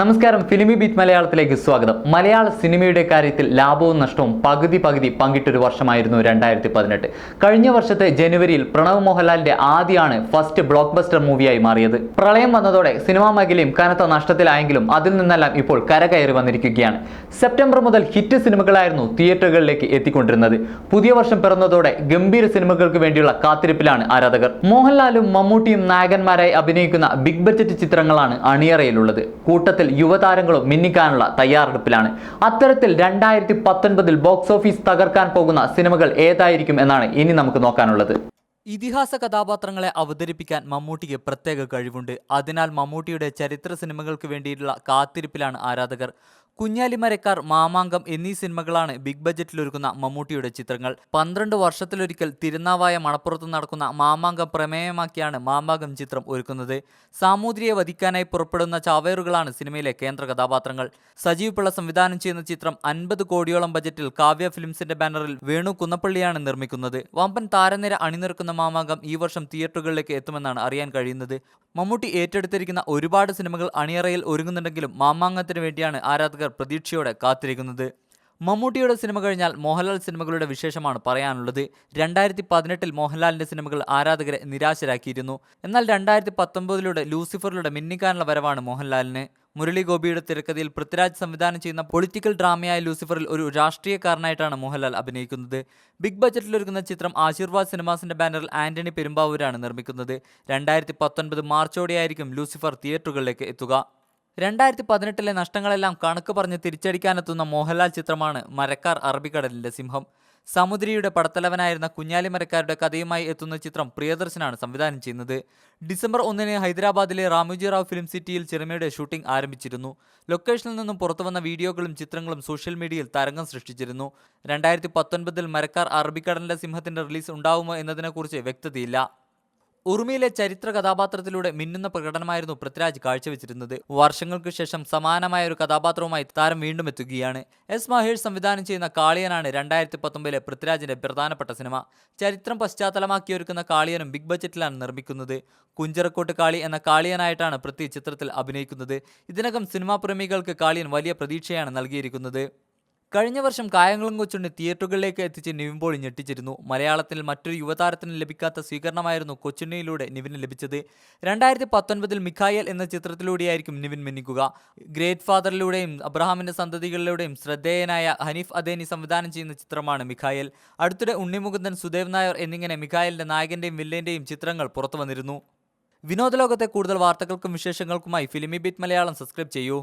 നമസ്കാരം ഫിലിമി ബീറ്റ് മലയാളത്തിലേക്ക് സ്വാഗതം. മലയാള സിനിമയുടെ കാര്യത്തിൽ ലാഭവും നഷ്ടവും പകുതി പകുതി പങ്കിട്ടൊരു വർഷമായിരുന്നു രണ്ടായിരത്തി പതിനെട്ട് കഴിഞ്ഞ വർഷത്തെ ജനുവരിയിൽ പ്രണവ് മോഹൻലാലിന്റെ ആദ്യമാണ് ഫസ്റ്റ് ബ്ലോക്ക് ബസ്റ്റർ മൂവിയായി മാറിയത്. പ്രളയം വന്നതോടെ സിനിമാ മേഖലയും കനത്ത നഷ്ടത്തിലായെങ്കിലും അതിൽ നിന്നെല്ലാം ഇപ്പോൾ കരകയറി വന്നിരിക്കുകയാണ്. സെപ്റ്റംബർ മുതൽ ഹിറ്റ് സിനിമകളായിരുന്നു തിയേറ്ററുകളിലേക്ക് എത്തിക്കൊണ്ടിരുന്നത്. പുതിയ വർഷം പിറന്നതോടെ ഗംഭീര സിനിമകൾക്ക് വേണ്ടിയുള്ള കാത്തിരിപ്പിലാണ് ആരാധകർ. മോഹൻലാലും മമ്മൂട്ടിയും നായകന്മാരായി അഭിനയിക്കുന്ന ബിഗ് ബഡ്ജറ്റ് ചിത്രങ്ങളാണ് അണിയറയിലുള്ളത്. കൂട്ടത്തിൽ യുവതാരങ്ങളും മിന്നിക്കാനുള്ള തയ്യാറെടുപ്പിലാണ്. അത്തരത്തിൽ രണ്ടായിരത്തി പത്തൊൻപതിൽ ബോക്സ് ഓഫീസ് തകർക്കാൻ പോകുന്ന സിനിമകൾ ഏതായിരിക്കും എന്നാണ് ഇനി നമുക്ക് നോക്കാനുള്ളത്. ഇതിഹാസ കഥാപാത്രങ്ങളെ അവതരിപ്പിക്കാൻ മമ്മൂട്ടിക്ക് പ്രത്യേക കഴിവുണ്ട്. അതിനാൽ മമ്മൂട്ടിയുടെ ചരിത്ര സിനിമകൾക്ക് വേണ്ടിയിട്ടുള്ള കാത്തിരിപ്പിലാണ് ആരാധകർ. കുഞ്ഞാലിമരക്കാർ മാമാങ്കം എന്നീ സിനിമകളാണ് ബിഗ് ബജറ്റിലൊരുക്കുന്ന മമ്മൂട്ടിയുടെ ചിത്രങ്ങൾ. പന്ത്രണ്ട് വർഷത്തിലൊരിക്കൽ തിരുനാവായ മണപ്പുറത്ത് നടക്കുന്ന മാമാങ്കം പ്രമേയമാക്കിയാണ് മാമാങ്കം ചിത്രം ഒരുക്കുന്നത്. സാമൂതിരിയെ വധിക്കാനായി പുറപ്പെടുന്ന ചാവേറുകളാണ് സിനിമയിലെ കേന്ദ്ര കഥാപാത്രങ്ങൾ. സജീവ് പിള്ള സംവിധാനം ചെയ്യുന്ന ചിത്രം അൻപത് കോടിയോളം ബജറ്റിൽ കാവ്യ ഫിലിംസിന്റെ ബാനറിൽ വേണു കുന്നപ്പള്ളിയാണ് നിർമ്മിക്കുന്നത്. വമ്പൻ താരനിര അണിനിരക്കുന്ന മാമാങ്കം ഈ വർഷം തിയേറ്ററുകളിലേക്ക് എത്തുമെന്നാണ് അറിയാൻ കഴിയുന്നത്. മമ്മൂട്ടി ഏറ്റെടുത്തിരിക്കുന്ന ഒരുപാട് സിനിമകൾ അണിയറയിൽ ഒരുങ്ങുന്നുണ്ടെങ്കിലും മാമാങ്കത്തിന് വേണ്ടിയാണ് ആരാധകർ പ്രതീക്ഷയോടെ കാത്തിരിക്കുന്നത്. മമ്മൂട്ടിയുടെ സിനിമ കഴിഞ്ഞാൽ മോഹൻലാൽ സിനിമകളുടെ വിശേഷമാണ് പറയാനുള്ളത്. രണ്ടായിരത്തി പതിനെട്ടിൽ മോഹൻലാലിന്റെ സിനിമകൾ ആരാധകരെ നിരാശരാക്കിയിരുന്നു. എന്നാൽ രണ്ടായിരത്തി പത്തൊമ്പതിലൂടെ ലൂസിഫറിലൂടെ മിന്നിക്കാനുള്ള വരവാണ് മോഹൻലാലിന്. മുരളി ഗോപിയുടെ തിരക്കഥയിൽ പൃഥ്വിരാജ് സംവിധാനം ചെയ്യുന്ന പൊളിറ്റിക്കൽ ഡ്രാമയായ ലൂസിഫറിൽ ഒരു രാഷ്ട്രീയക്കാരനായിട്ടാണ് മോഹൻലാൽ അഭിനയിക്കുന്നത്. ബിഗ് ബജറ്റിലൊരുക്കുന്ന ചിത്രം ആശീർവാദ് സിനിമാസിന്റെ ബാനറിൽ ആന്റണി പെരുമ്പാവൂരാണ് നിർമ്മിക്കുന്നത്. രണ്ടായിരത്തി പത്തൊൻപത് മാർച്ചോടെയായിരിക്കും ലൂസിഫർ തിയേറ്ററുകളിലേക്ക് എത്തുക. രണ്ടായിരത്തി പതിനെട്ടിലെ നഷ്ടങ്ങളെല്ലാം കണക്ക് പറഞ്ഞ് തിരിച്ചടിക്കാനെത്തുന്ന മോഹൻലാൽ ചിത്രമാണ് മരക്കാർ അറബിക്കടലിന്റെ സിംഹം. സമുദ്രിയുടെ പടത്തലവനായിരുന്ന കുഞ്ഞാലി മരക്കാരുടെ കഥയുമായി എത്തുന്ന ചിത്രം പ്രിയദർശനാണ് സംവിധാനം ചെയ്യുന്നത്. ഡിസംബർ ഒന്നിന് ഹൈദരാബാദിലെ റാമുജി റാവ് ഫിലിം സിറ്റിയിൽ സിനിമയുടെ ഷൂട്ടിംഗ് ആരംഭിച്ചിരുന്നു. ലൊക്കേഷനിൽ നിന്നും പുറത്തുവന്ന വീഡിയോകളും ചിത്രങ്ങളും സോഷ്യൽ മീഡിയയിൽ തരംഗം സൃഷ്ടിച്ചിരുന്നു. രണ്ടായിരത്തി പത്തൊൻപതിൽ മരക്കാർ അറബിക്കടലിന്റെ സിംഹത്തിന്റെ റിലീസ് ഉണ്ടാവുമോ എന്നതിനെക്കുറിച്ച് വ്യക്തതയില്ല. ഉറുമിയിലെ ചരിത്ര കഥാപാത്രത്തിലൂടെ മിന്നുന്ന പ്രകടനമായിരുന്നു പൃഥ്വിരാജ് കാഴ്ചവെച്ചിരുന്നത്. വർഷങ്ങൾക്ക് ശേഷം സമാനമായ ഒരു കഥാപാത്രവുമായി താരം വീണ്ടും എത്തുകയാണ്. എസ് മഹേഷ് സംവിധാനം ചെയ്യുന്ന കാളിയനാണ് രണ്ടായിരത്തി പത്തൊമ്പതിലെ പൃഥ്വിരാജിന്റെ പ്രധാനപ്പെട്ട സിനിമ. ചരിത്രം പശ്ചാത്തലമാക്കി ഒരുക്കുന്ന കാളിയനും ബിഗ് ബജറ്റിലാണ് നിർമ്മിക്കുന്നത്. കുഞ്ചറക്കോട്ട് കാളി എന്ന കാളിയനായിട്ടാണ് പൃഥ്വി ചിത്രത്തിൽ അഭിനയിക്കുന്നത്. ഇതിനകം സിനിമാ പ്രേമികൾക്ക് കാളിയൻ വലിയ പ്രതീക്ഷയാണ് നൽകിയിരിക്കുന്നത്. കഴിഞ്ഞ വർഷം കായംകുളം കൊച്ചുണ്ണി തിയേറ്ററുകളിലേക്ക് എത്തിച്ച് നിവിൻ പോളി ഞെട്ടിച്ചിരുന്നു. മലയാളത്തിൽ മറ്റൊരു യുവതാരത്തിന് ലഭിക്കാത്ത സ്വീകരണമായിരുന്നു കൊച്ചുണ്ണിയിലൂടെ നിവിന് ലഭിച്ചത്. രണ്ടായിരത്തി പത്തൊൻപതിൽ മിഖായൽ എന്ന ചിത്രത്തിലൂടെയായിരിക്കും നിവിൻ മിന്നിക്കുക. ഗ്രേറ്റ് ഫാദറിലൂടെയും അബ്രഹാമിന്റെ സന്തതികളിലൂടെയും ശ്രദ്ധേയനായ ഹനീഫ് അദേനി സംവിധാനം ചെയ്യുന്ന ചിത്രമാണ് മിഖായൽ. അടുത്തിടെ ഉണ്ണിമുകുന്ദൻ സുദേവ് നായർ എന്നിങ്ങനെ മിഖായലിന്റെ നായകന്റെയും വില്ലന്റെയും ചിത്രങ്ങൾ പുറത്തു വന്നിരുന്നു വിനോദലോകത്തെ കൂടുതൽ വാർത്തകൾക്കും വിശേഷങ്ങൾക്കുമായി ഫിലിമി ബീറ്റ് മലയാളം സബ്സ്ക്രൈബ് ചെയ്യൂ.